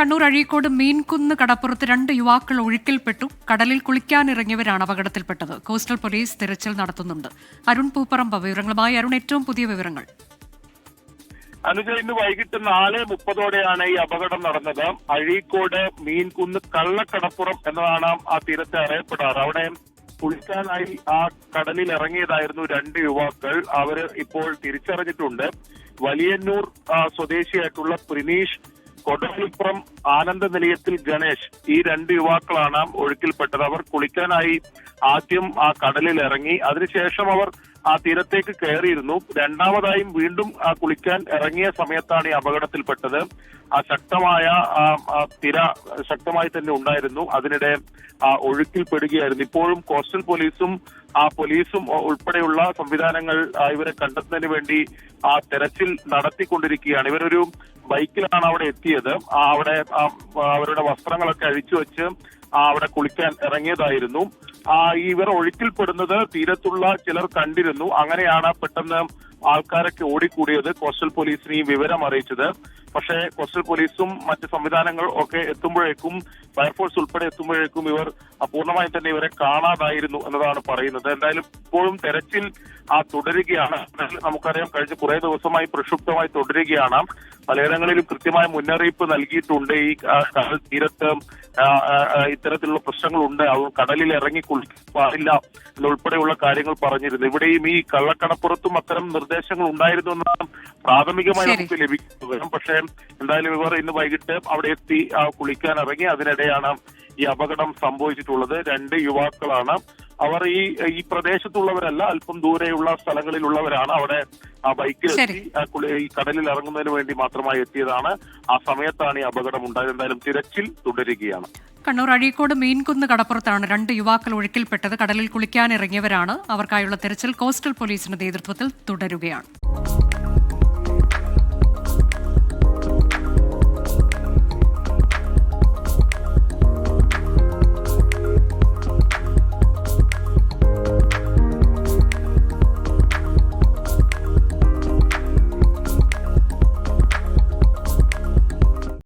കണ്ണൂർ അഴീക്കോട് മീൻകുന്ന് കടപ്പുറത്ത് രണ്ട് യുവാക്കൾ ഒഴുക്കിൽപ്പെട്ടു. കടലിൽ കുളിക്കാനിറങ്ങിയവരാണ് അപകടത്തിൽപ്പെട്ടത്. കോസ്റ്റൽ പോലീസ് തിരച്ചിൽ നടത്തുന്നുണ്ട്. അരുൺ പൂപ്പറമ്പ വിവരങ്ങളുമായി. അരുൺ ഏറ്റവും പുതിയ വിവരങ്ങൾ. അനുജ ഇന്ന് വൈകിട്ട് നാല് മുപ്പതോടെയാണ് ഈ അപകടം നടന്നത്. അഴീക്കോട് മീൻകുന്ന് കള്ളക്കടപ്പുറം എന്നതാണ് ആ തീരത്തെ അറിയപ്പെടാറ്. അവിടെ കുളിക്കാനായി ആ കടലിൽ ഇറങ്ങിയതായിരുന്നു രണ്ട് യുവാക്കൾ. അവർ ഇപ്പോൾ തിരിച്ചറിഞ്ഞിട്ടുണ്ട്. വലിയന്നൂർ സ്വദേശിയായിട്ടുള്ള പ്രിനീഷ് കൊടലിപ്പുറം ആനന്ദ നിലയത്തിൽ ഗണേഷ് ഈ രണ്ട് യുവാക്കളാണ് ഒഴുക്കിൽപ്പെട്ടത്. അവർ കുളിക്കാനായി ആദ്യം ആ കടലിൽ ഇറങ്ങി അതിനുശേഷം അവർ ആ തീരത്തേക്ക് കയറിയിരുന്നു. രണ്ടാമതായും വീണ്ടും ആ കുളിക്കാൻ ഇറങ്ങിയ സമയത്താണ് ഈ അപകടത്തിൽപ്പെട്ടത്. ആ ശക്തമായ ആ, തിര ശക്തമായി തന്നെ ഉണ്ടായിരുന്നു. അതിനിടെ ആ ഒഴുക്കിൽപ്പെടുകയായിരുന്നു ഇപ്പോഴും കോസ്റ്റൽ പോലീസും ആ പോലീസും ഉൾപ്പെടെയുള്ള സംവിധാനങ്ങൾ ഇവരെ കണ്ടെത്തുന്നതിന് വേണ്ടി ആ തെരച്ചിൽ നടത്തിക്കൊണ്ടിരിക്കുകയാണ്. ഇവരൊരു ബൈക്കിലാണ് അവിടെ എത്തിയത്. അവിടെ അവരുടെ വസ്ത്രങ്ങളൊക്കെ അഴിച്ചു വെച്ച് അവിടെ കുളിക്കാൻ ഇറങ്ങിയതായിരുന്നു. ഇവർ ഒഴുക്കിൽപ്പെടുന്നത് തീരത്തുള്ള ചിലർ കണ്ടിരുന്നു. അങ്ങനെയാണ് പെട്ടെന്ന് ആൾക്കാരൊക്കെ ഓടിക്കൂടിയത്. കോസ്റ്റൽ പോലീസിനെയും വിവരം അറിയിച്ചത്. പക്ഷേ കോസ്റ്റൽ പോലീസും മറ്റ് സംവിധാനങ്ങൾ ഒക്കെ എത്തുമ്പോഴേക്കും ഫയർഫോഴ്സ് ഉൾപ്പെടെ എത്തുമ്പോഴേക്കും ഇവർ പൂർണമായും തന്നെ ഇവരെ കാണാതായിരുന്നു എന്നതാണ് പറയുന്നത്. എന്തായാലും ഇപ്പോഴും തെരച്ചിൽ ആ തുടരുകയാണ്. നമുക്കറിയാം കഴിഞ്ഞ കുറെ ദിവസമായി പ്രക്ഷുബ്ധമായി തുടരുകയാണ്. പലയിടങ്ങളിലും കൃത്യമായ മുന്നറിയിപ്പ് നൽകിയിട്ടുണ്ട്. ഈ കടൽ തീരത്ത് ഇത്തരത്തിലുള്ള പ്രശ്നങ്ങളുണ്ട്. അത് കടലിൽ ഇറങ്ങി കുളിക്കാൻ പാടില്ല എന്നുൾപ്പെടെയുള്ള കാര്യങ്ങൾ പറഞ്ഞിരുന്നു. ഇവിടെയും ഈ കള്ളക്കടപ്പുറത്തും അത്തരം നിർദ്ദേശങ്ങൾ ഉണ്ടായിരുന്നു എന്നാണ് പ്രാഥമികമായി. നമുക്ക് ലഭിക്കുന്നത്. പക്ഷേ എന്തായാലും ഇവർ ഇന്ന് വൈകിട്ട് അവിടെ എത്തി കുളിക്കാൻ ഇറങ്ങി അതിനിടെയാണ് ഈ അപകടം സംഭവിച്ചിട്ടുള്ളത്. രണ്ട് യുവാക്കളാണ്. അവർ ഈ ഈ പ്രദേശത്തുള്ളവരല്ല അല്പം ദൂരെയുള്ള സ്ഥലങ്ങളിലുള്ളവരാണ് അവിടെ ആ ബൈക്കിൽ ഈ കടലിൽ ഇറങ്ങുന്നതിന് വേണ്ടി മാത്രമായി എത്തിയതാണ്. ആ സമയത്താണ് ഈ അപകടം ഉണ്ടായത്. എന്തായാലും തിരച്ചിൽ തുടരുകയാണ്. കണ്ണൂർ അഴീക്കോട് മീൻകുന്ന് കടപ്പുറത്താണ് രണ്ട് യുവാക്കൾ ഒഴുക്കിൽപ്പെട്ടത്. കടലിൽ കുളിക്കാനിറങ്ങിയവരാണ് അവർക്കായുള്ള തെരച്ചിൽ കോസ്റ്റൽ പോലീസിന്റെ നേതൃത്വത്തിൽ തുടരുകയാണ്.